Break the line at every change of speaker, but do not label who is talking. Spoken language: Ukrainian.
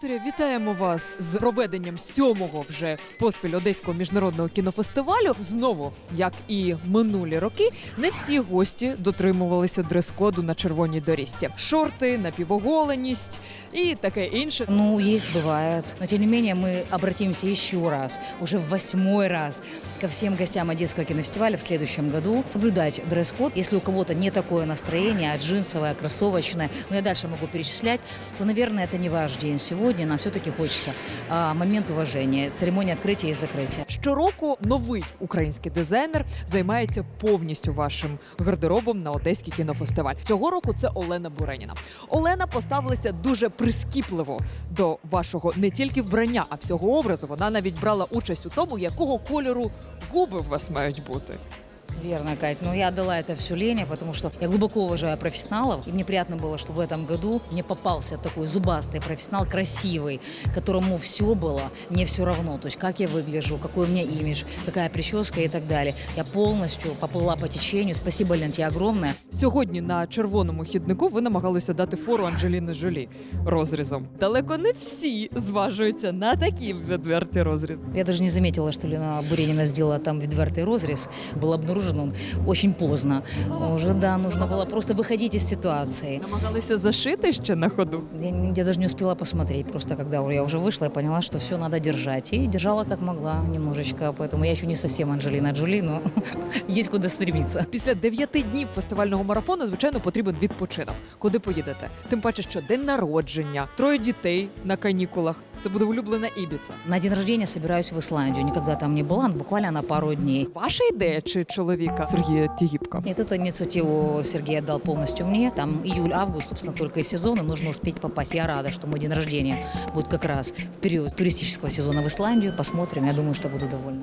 Вікторія, вітаємо вас з проведенням сьомого вже поспіль Одеського міжнародного кінофестивалю. Знову, як і минулі роки, не всі гості дотримувалися дрес-коду на червоній доріжці. Шорти, напівоголеність і таке інше.
Ну, есть, бывает. Но, тем не менее, мы обратимся еще раз, уже в восьмой раз, ко всем гостям Одесского кинофестиваля в следующем году соблюдать дресс-код. Если у кого-то не такое настроение, а джинсовое, кроссовочное, ну, я дальше могу перечислять, то, наверное, это не ваш день сегодня. Нам все-таки хочется а, момент уважения, церемония открытия и закрытия.
Щороку новий український дизайнер займається повністю вашим гардеробом на Одеський кінофестиваль. Цього року це Олена Буреніна. Олена поставилася дуже прискіпливо до вашого не тільки вбрання, а всього образу. Вона навіть брала участь у тому, якого кольору губи у вас мають бути.
Верно, Кать. Но я отдала это все Лене, потому что я глубоко уважаю профессионалов. И мне приятно было, что в этом году мне попался такой зубастый профессионал, красивый, которому все было, мне все равно. То есть как я выгляжу, какой у меня имидж, какая прическа и так далее. Я полностью поплыла по течению. Спасибо, Лен, тебе огромное.
Сьогодні на червоному хіднику ви намагалися дати фору Анджеліни Жолі розрізом. Далеко не всі зважуються на такі відверті розрізи.
Я даже не заметила, что Лена Буренина сделала там відвертый розрез. Был обнаружен он очень поздно. Уже, да, нужно было просто выходить из ситуации.
Намагалися зашити ще на ходу.
Я, не- я даже не успела посмотреть, просто когда уже- я уже вышла, я поняла, что все надо держать. И держала как могла немножечко, поэтому я еще не совсем Анджелина Джоли, но есть куда стремиться.
Після дев'яти днів фестивального марафону, звичайно, потрібен відпочинок. Куди поїдете? Тим паче, що день народження, троє дітей на канікулах. Це буде улюблена Ібіца.
На день рождения собираюсь в Исландию. Никогда там не была, буквально на пару дней.
Ваша ідея чи чоловіка Сергія Тігіпка?
Нет, эту инициативу Сергей отдал полностью мне. Там июль-август, собственно, только и сезон, и нужно успеть попасть. Я рада, что мой день рождения будет как раз в период туристического сезона в Исландию. Посмотрим, я думаю, что буду довольна.